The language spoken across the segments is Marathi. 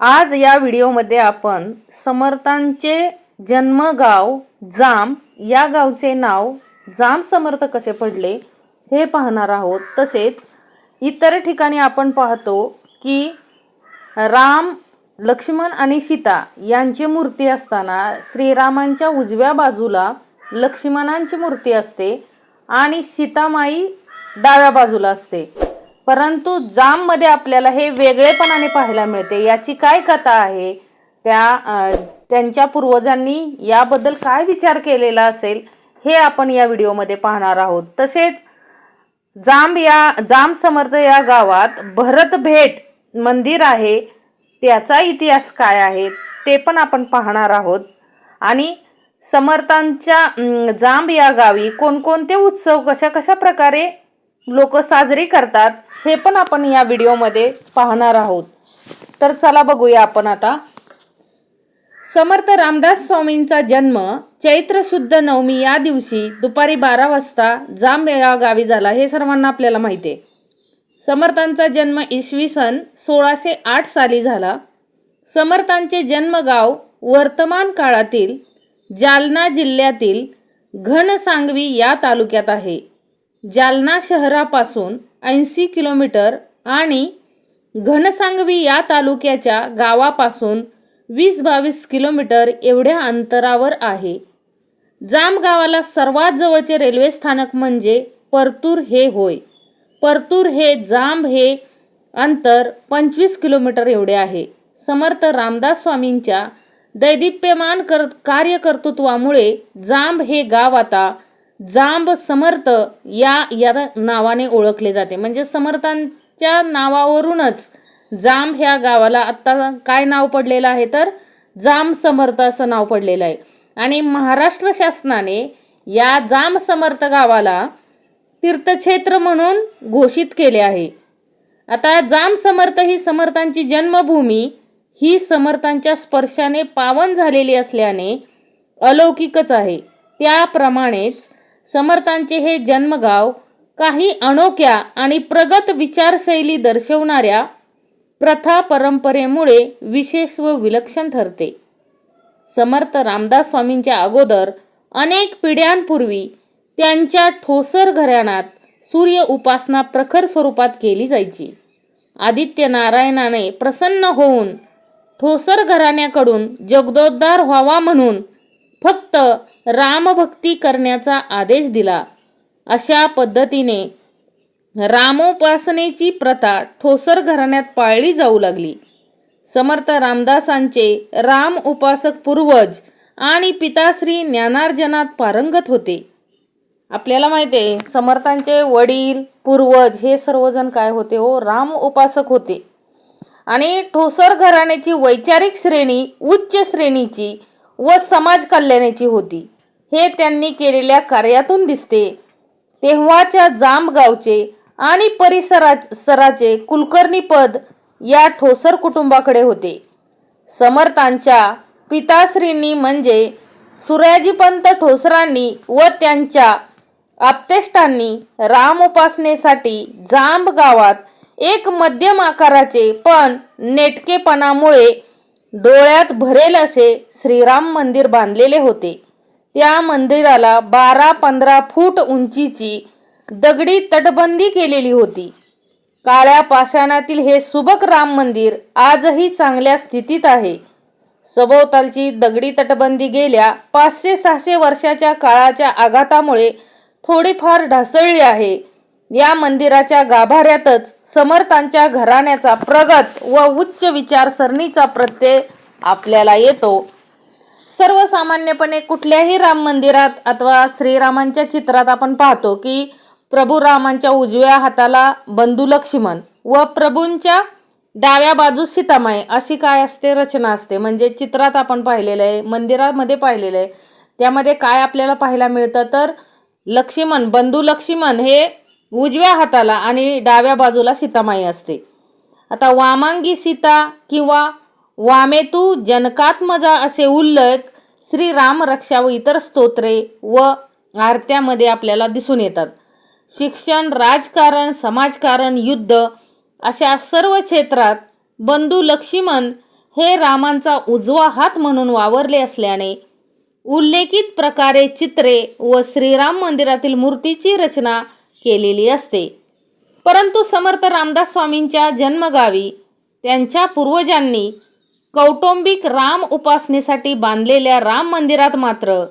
आज या व्हिडिओमध्ये आपण समर्थांचे जन्मगाव जाम या गावचे नाव जाम समर्थ कसे पडले हे पाहणार आहोत. तसेच इतर ठिकाणी आपण पाहतो की राम लक्ष्मण आणि सीता यांची मूर्ती असताना श्रीरामांच्या उजव्या बाजूला लक्ष्मणांची मूर्ती असते आणि सीतामाई डाव्या बाजूला असते. परंतु जाममध्ये आपल्याला हे वेगळेपणाने पाहायला मिळते. याची काय कथा आहे? त्या त्यांच्या पूर्वजांनी याबद्दल काय विचार केलेला असेल हे आपण या व्हिडिओमध्ये पाहणार आहोत. तसेच जांब या जाम समर्थ या गावात भरत भेट मंदिर आहे. त्याचा इतिहास काय आहे ते पण आपण पाहणार आहोत. आणि समर्थांच्या जांब या गावी कोणकोणते उत्सव कशा कशा प्रकारे लोक साजरी करतात हे पण आपण या व्हिडिओमध्ये पाहणार आहोत. तर चला बघूया आपण आता. समर्थ रामदास स्वामींचा जन्म चैत्र शुद्ध नवमी या दिवशी दुपारी बारा वाजता जांब या गावी झाला हे सर्वांना आपल्याला माहिती आहे. समर्थांचा जन्म इसवी सन सोळाशे आठ साली झाला. समर्थांचे जन्मगाव वर्तमान काळातील जालना जिल्ह्यातील घनसांगवी या तालुक्यात आहे. जालना शहरापासून ऐंशी किलोमीटर आणि घनसांगवी या तालुक्याच्या गावापासून वीस बावीस किलोमीटर एवढ्या अंतरावर आहे. जामगावाला सर्वात जवळचे रेल्वे स्थानक म्हणजे परतूर हे होय. परतूर हे जांब हे अंतर पंचवीस किलोमीटर एवढे आहे. समर्थ रामदास स्वामींच्या दैदिप्यमान कर कार्यकर्तृत्वामुळे जांब हे गाव आता जांब समर्थ या या नावाने ओळखले जाते. म्हणजे समर्थांच्या नावावरूनच जांब ह्या गावाला आत्ता काय नाव पडलेलं आहे तर जांब समर्थ असं नाव पडलेलं आहे. आणि महाराष्ट्र शासनाने या जांब समर्थ गावाला तीर्थक्षेत्र म्हणून घोषित केले आहे. आता जाम समर्थ ही समर्थांची जन्मभूमी ही समर्थांच्या स्पर्शाने पावन झालेली असल्याने अलौकिकच आहे. त्याप्रमाणेच समर्थांचे हे जन्मगाव काही अनोख्या आणि प्रगत विचारशैली दर्शवणाऱ्या प्रथा परंपरेमुळे विशेष व विलक्षण ठरते. समर्थ रामदास स्वामींच्या अगोदर अनेक पिढ्यांपूर्वी त्यांच्या ठोसर घराण्यात सूर्य उपासना प्रखर स्वरूपात केली जायची. आदित्य नारायणाने प्रसन्न होऊन ठोसर घराण्याकडून जगदोद्धार व्हावा म्हणून फक्त रामभक्ती करण्याचा आदेश दिला. अशा पद्धतीने रामोपासनेची प्रथा ठोसर घराण्यात पाळली जाऊ लागली. समर्थ रामदासांचे राम उपासक पूर्वज आणि पिताश्री ज्ञानार्जनात पारंगत होते. आपल्याला माहिती आहे समर्थांचे वडील पूर्वज हे सर्वजण काय होते हो? राम उपासक होते. आणि ठोसर घराण्याची वैचारिक श्रेणी उच्च श्रेणीची व समाज कल्याणाची होती. हे त्यांनी केलेल्या कार्यातून दिसते. तेव्हाच्या जांबगावचे आणि परिसरा सराचे कुलकर्णी पद या ठोसर कुटुंबाकडे होते. समर्थांच्या पिताश्रींनी म्हणजे सुर्याजीपंत ठोसरांनी व त्यांच्या आप्तेष्टांनी राम उपासनेसाठी जांब गावात एक मध्यम आकाराचे पण नेटकेपणामुळे डोळ्यात भरेल असे श्रीराम मंदिर बांधलेले होते. त्या मंदिराला बारा पंधरा फूट उंचीची दगडी तटबंदी केलेली होती. काळ्या पाषाणातील हे सुबक राम मंदिर आजही चांगल्या स्थितीत आहे. सभोवतालची दगडी तटबंदी गेल्या पाचशे सहाशे वर्षाच्या काळाच्या आघातामुळे थोडीफार ढासळली आहे. या मंदिराच्या गाभाऱ्यातच समर्थांच्या घराण्याचा प्रगत व उच्च विचारसरणीचा प्रत्यय आपल्याला येतो. सर्वसामान्यपणे कुठल्याही राम मंदिरात अथवा श्रीरामांच्या चित्रात आपण पाहतो की प्रभू रामांच्या उजव्या हाताला बंधू लक्ष्मण व प्रभूंच्या डाव्या बाजूस सीतामाई अशी काय असते? रचना असते. म्हणजे चित्रात आपण पाहिलेलं आहे मंदिरामध्ये पाहिलेलं आहे. त्यामध्ये काय आपल्याला पाहायला मिळतं? तर लक्ष्मण बंधू लक्ष्मण हे उजव्या हाताला आणि डाव्या बाजूला सीतामाई असते. आता वामांगी सीता किंवा वामेतू जनकात्मजा असे उल्लेख श्री राम रक्षा व इतर स्तोत्रे व आरत्यामध्ये आपल्याला दिसून येतात. शिक्षण राजकारण समाजकारण युद्ध अशा सर्व क्षेत्रात बंधू लक्ष्मण हे रामांचा उजवा हात म्हणून वावरले असल्याने उल्लेखित प्रकारे चित्रे व श्रीराम मंदिरातील मूर्तीची रचना केलेली असते. परंतु समर्थ रामदास स्वामींच्या जन्मगावी त्यांच्या पूर्वजांनी कौटुंबिक राम उपासनेसाठी बांधलेल्या राम मंदिरात मात्र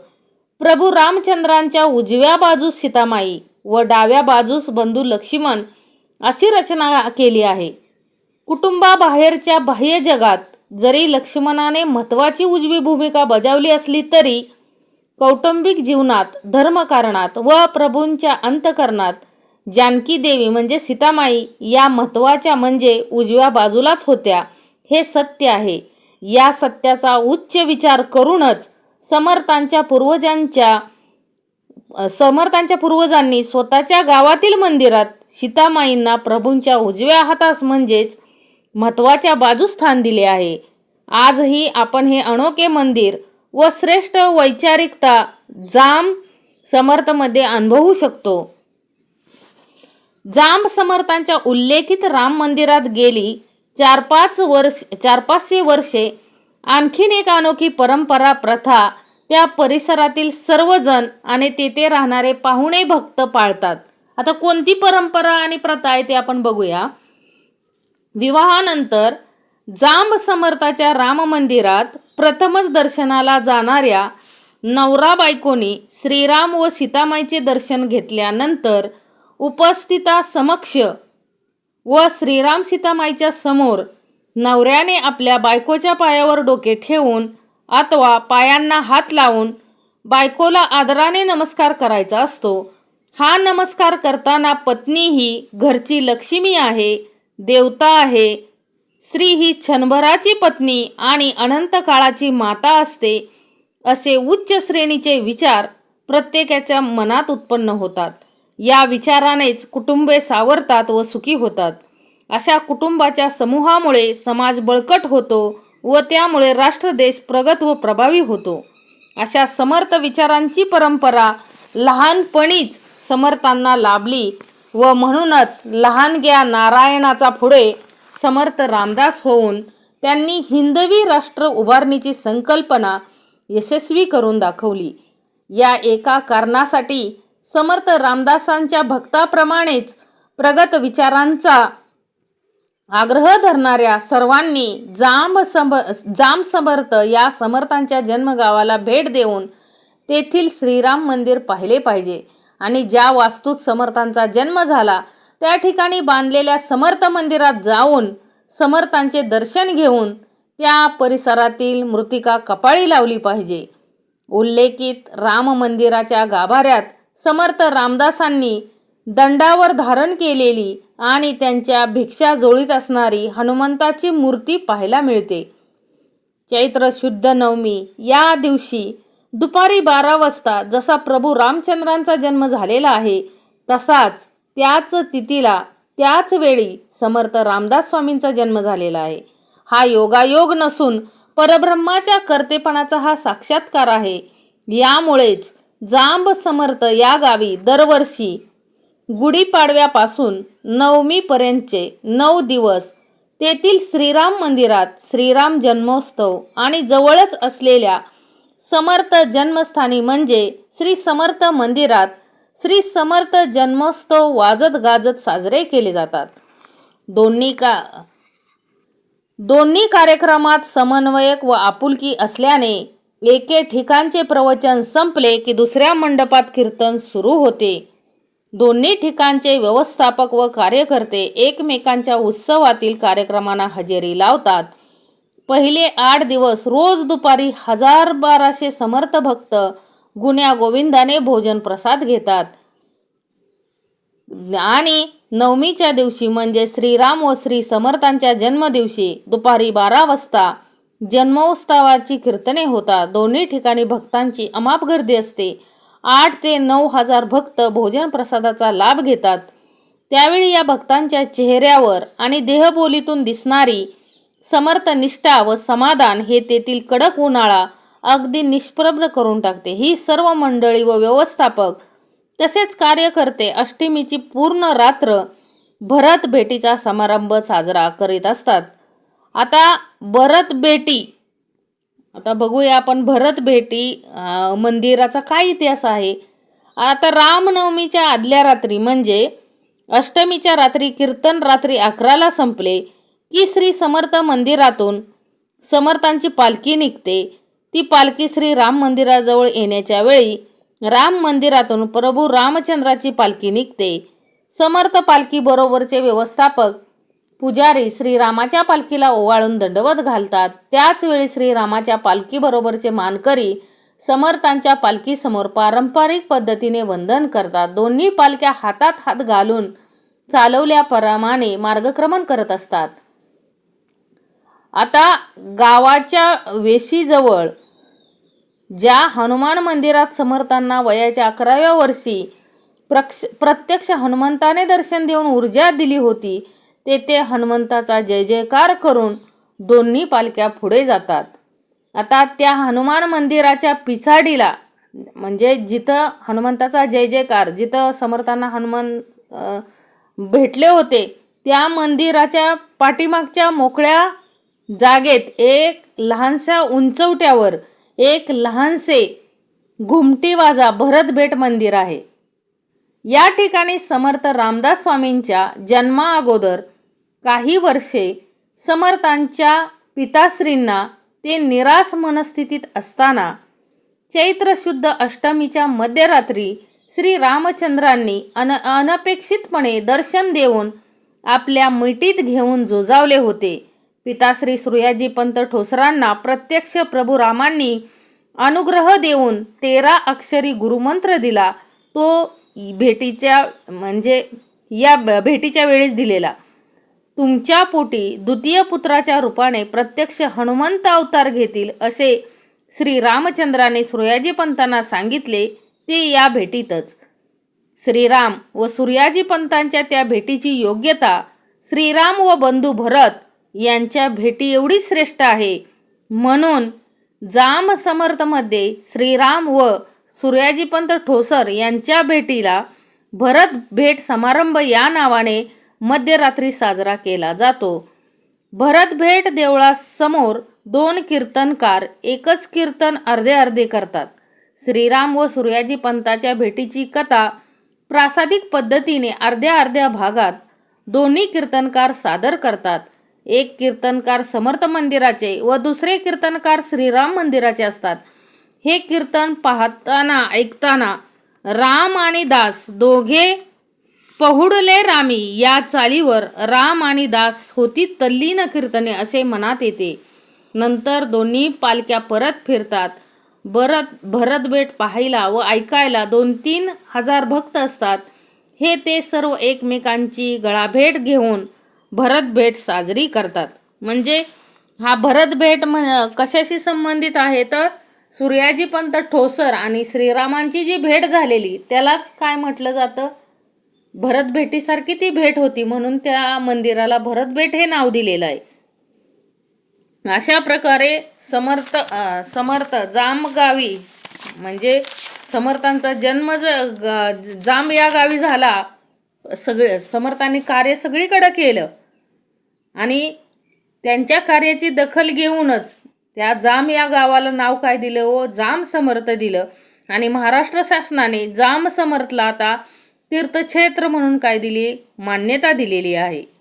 प्रभू रामचंद्रांच्या उजव्या बाजूस सीतामाई व डाव्या बाजूस बंधू लक्ष्मण अशी रचना केली आहे. कुटुंबाबाहेरच्या बाह्य जगात जरी लक्ष्मणाने महत्त्वाची उजवी भूमिका बजावली असली तरी कौटुंबिक जीवनात धर्मकारणात व प्रभूंच्या अंतकरणात जानकी देवी म्हणजे सीतामाई या महत्त्वाच्या म्हणजे उजव्या बाजूलाच होत्या. हे सत्य आहे. या सत्याचा उच्च विचार करूनच समर्थांच्या पूर्वजांच्या समर्थांच्या पूर्वजांनी स्वतःच्या गावातील मंदिरात सीतामाईंना प्रभूंच्या उजव्या हातास म्हणजेच महत्त्वाच्या बाजूस स्थान दिले आहे. आजही आपण हे अनोखे मंदिर व श्रेष्ठ वैचारिकता जाम समर्थमध्ये अनुभवू शकतो. जांब समर्थांच्या उल्लेखित राम मंदिरात गेली चार पाच वर्ष चार पाचशे वर्षे आणखीन एक अनोखी परंपरा प्रथा त्या परिसरातील सर्वजण आणि तेथे राहणारे पाहुणे भक्त पाळतात. आता कोणती परंपरा आणि प्रथा आहे ते आपण बघूया. विवाहानंतर जांब समर्थाच्या राम मंदिरात प्रथमच दर्शनाला जाणाऱ्या नवरा बायकोनी श्रीराम व सीतामाईचे दर्शन घेतल्यानंतर उपस्थिता समक्ष व श्रीराम सीतामाईच्या समोर नवऱ्याने आपल्या बायकोच्या पायावर डोके ठेवून अथवा पायांना हात लावून बायकोला आदराने नमस्कार करायचा असतो. हा नमस्कार करताना पत्नी ही घरची लक्ष्मी आहे देवता आहे. स्त्री ही क्षणभराची पत्नी आणि अनंत काळाची माता असते असे उच्च श्रेणीचे विचार प्रत्येकाच्या मनात उत्पन्न होतात. या विचारानेच कुटुंबे सावरतात व सुखी होतात. अशा कुटुंबाच्या समूहामुळे समाज बळकट होतो व त्यामुळे राष्ट्रदेश प्रगत व प्रभावी होतो. अशा समर्थ विचारांची परंपरा लहानपणीच समर्थांना लाभली व म्हणूनच लहानग्या नारायणाचा पुढे समर्थ रामदास होऊन त्यांनी हिंदवी राष्ट्र उभारणीची संकल्पना यशस्वी करून दाखवली. या एका कारणासाठी समर्थ रामदासांच्या भक्ताप्रमाणेच प्रगत विचारांचा आग्रह धरणाऱ्या सर्वांनी जांब सम जाम समर्थ या समर्थांच्या जन्मगावाला भेट देऊन तेथील श्रीराम मंदिर पाहिले पाहिजे. आणि ज्या वास्तूत समर्थांचा जन्म झाला त्या ठिकाणी बांधलेल्या समर्थ मंदिरात जाऊन समर्थांचे दर्शन घेऊन त्या परिसरातील मृतिका कपाळी लावली पाहिजे. उल्लेखित राम मंदिराच्या गाभाऱ्यात समर्थ रामदासांनी दंडावर धारण केलेली आणि त्यांच्या भिक्षा जोळीत असणारी हनुमंताची मूर्ती पाहायला मिळते. चैत्र शुद्ध नवमी या दिवशी दुपारी बारा वाजता जसा प्रभू रामचंद्रांचा जन्म झालेला आहे तसाच त्याच तिथीला त्याच वेळी समर्थ रामदास स्वामींचा जन्म झालेला आहे. हा योगायोग नसून परब्रह्माच्या कर्तेपणाचा हा साक्षात्कार आहे. यामुळेच जांब समर्थ या गावी दरवर्षी गुढीपाडव्यापासून नवमीपर्यंतचे नऊ दिवस तेथील श्रीराम मंदिरात श्रीराम जन्मोत्सव आणि जवळच असलेल्या समर्थ जन्मस्थानी म्हणजे श्री समर्थ मंदिरात श्री समर्थ जन्मोत्सव वाजत गाजत साजरे केले जातात. दोन्ही का दोन्ही कार्यक्रमात समन्वयक व आपुलकी असल्याने एके ठिकाणचे प्रवचन संपले की दुसऱ्या मंडपात कीर्तन सुरू होते. दोन्ही ठिकाणचे व्यवस्थापक व कार्यकर्ते एकमेकांच्या उत्सवातील कार्यक्रमांना हजेरी लावतात. पहिले आठ दिवस रोज दुपारी हजार बाराशे समर्थ भक्त गुण्या गोविंदाने भोजन प्रसाद घेतात. आणि नवमीच्या दिवशी म्हणजे श्रीराम व श्री समर्थांच्या जन्मदिवशी दुपारी बारा वाजता जन्मोत्सवाची कीर्तने होतात. दोन्ही ठिकाणी भक्तांची अमाप गर्दी असते. आठ ते नऊ हजार भक्त भोजन प्रसादाचा लाभ घेतात. त्यावेळी या भक्तांच्या चेहऱ्यावर आणि देहबोलीतून दिसणारी समर्थनिष्ठा व समाधान हे तेथील कडक उन्हाळा अगदी निष्प्रभ करून टाकते. ही सर्व मंडळी व व्यवस्थापक तसेच कार्यकर्ते अष्टमीची पूर्ण रात्र भरत भेटीचा समारंभ साजरा करीत असतात. आता भरत बेटी आता बघूया आपण भरत भेटी मंदिराचा काय इतिहास आहे? आता रामनवमीच्या आदल्या रात्री म्हणजे अष्टमीच्या रात्री कीर्तन रात्री अकराला संपले की श्री समर्थ मंदिरातून समर्थांची पालखी निघते. ती पालखी श्री राम मंदिराजवळ येण्याच्या वेळी राम मंदिरातून प्रभू रामचंद्राची पालखी निघते. समर्थ पालखीबरोबरचे व्यवस्थापक पुजारी श्रीरामाच्या पालखीला ओवाळून दंडवत घालतात. त्याचवेळी श्रीरामाच्या पालखीबरोबरचे मानकरी समर्थांच्या पालखीसमोर पारंपरिक पद्धतीने वंदन करतात. दोन्ही पालख्या हातात हात घालून चालवल्याप्रमाणे मार्गक्रमण करत असतात. आता गावाच्या वेशीजवळ ज्या हनुमान मंदिरात समर्थांना वयाच्या अकराव्या वर्षी प्रक्ष प्रत्यक्ष हनुमंताने दर्शन देऊन ऊर्जा दिली होती तेथे हनुमंताचा जय जयकार करून दोन्ही पालख्या पुढे जातात. आता त्या हनुमान मंदिराच्या पिछाडीला म्हणजे जिथं हनुमंताचा जय जयकार जिथं समर्थांना हनुमान भेटले होते त्या मंदिराच्या पाठीमागच्या मोकळ्या जागेत एक लहानशा उंचवट्यावर एक लहानसे घुमटीवाजा भरत भेट मंदिर आहे. या ठिकाणी समर्थ रामदास स्वामींच्या जन्मा अगोदर काही वर्षे समर्थांच्या पिताश्रींना ते निराश मनस्थितीत असताना चैत्र शुद्ध अष्टमीच्या मध्यरात्री श्री रामचंद्रांनी अन अनपेक्षितपणे दर्शन देऊन आपल्या मिठीत घेऊन जोजावले होते. पिताश्री सूर्याजी पंत ठोसरांना प्रत्यक्ष प्रभू रामांनी अनुग्रह देऊन तेरा अक्षरी गुरुमंत्र दिला. तो भेटीच्या म्हणजे या भेटीच्या वेळेस दिलेला. तुमच्या पोटी द्वितीय पुत्राच्या रूपाने प्रत्यक्ष हनुमंत अवतार घेतील असे श्री रामचंद्राने सूर्याजी पंतांना सांगितले ते या भेटीतच. श्रीराम व सूर्याजी पंतांच्या त्या भेटीची योग्यता श्रीराम व बंधू भरत यांच्या भेटी एवढी श्रेष्ठ आहे. म्हणून जाम समर्थमध्ये श्रीराम व सूर्याजीपंत ठोसर यांच्या भेटीला भरत भेट समारंभ या नावाने मध्यरात्री साजरा केला जातो. भरत भेट देवळासमोर दोन कीर्तनकार एकच कीर्तन अर्धे अर्धे करतात. श्रीराम व सूर्याजी पंताच्या भेटीची कथा प्रासादिक पद्धतीने अर्ध्या अर्ध्या भागात दोन्ही कीर्तनकार सादर करतात. एक कीर्तनकार समर्थ मंदिराचे व दुसरे कीर्तनकार श्रीराम मंदिराचे असतात. हे कीर्तन पाहताना ऐकताना राम आणि दास दोघे पहुडले रामी या चालीवर राम आणि दास होती तल्लीन कीर्तने असे मनात येते. नंतर दोन्ही पालख्या परत फिरतात. भरत भरतबेट पाहायला व ऐकायला दोन तीन हजार भक्त असतात. हे ते सर्व एकमेकांची गळाभेट घेऊन भरतभेट साजरी करतात. म्हणजे हा भरतभेट म कशाशी संबंधित आहे? तर सूर्याजी पंत ठोसर आणि श्रीरामांची जी भेट झालेली त्यालाच काय म्हटलं जातं? भरत भेटीसारखी ती भेट होती म्हणून त्या मंदिराला भरत भेट हे नाव दिलेलं आहे. अशा प्रकारे समर्थ समर्थ जामगावी म्हणजे समर्थांचा जन्म ज जांब या गावी झाला. सगळे समर्थांनी कार्य सगळीकडं केलं. आणि त्यांच्या कार्याची दखल घेऊनच त्या जाम या गावाला नाव काय दिलं? व जाम समर्थ दिलं. आणि महाराष्ट्र शासनाने जाम समर्थला आता तीर्थक्षेत्र म्हणून काय दिली? मान्यता दिलेली आहे.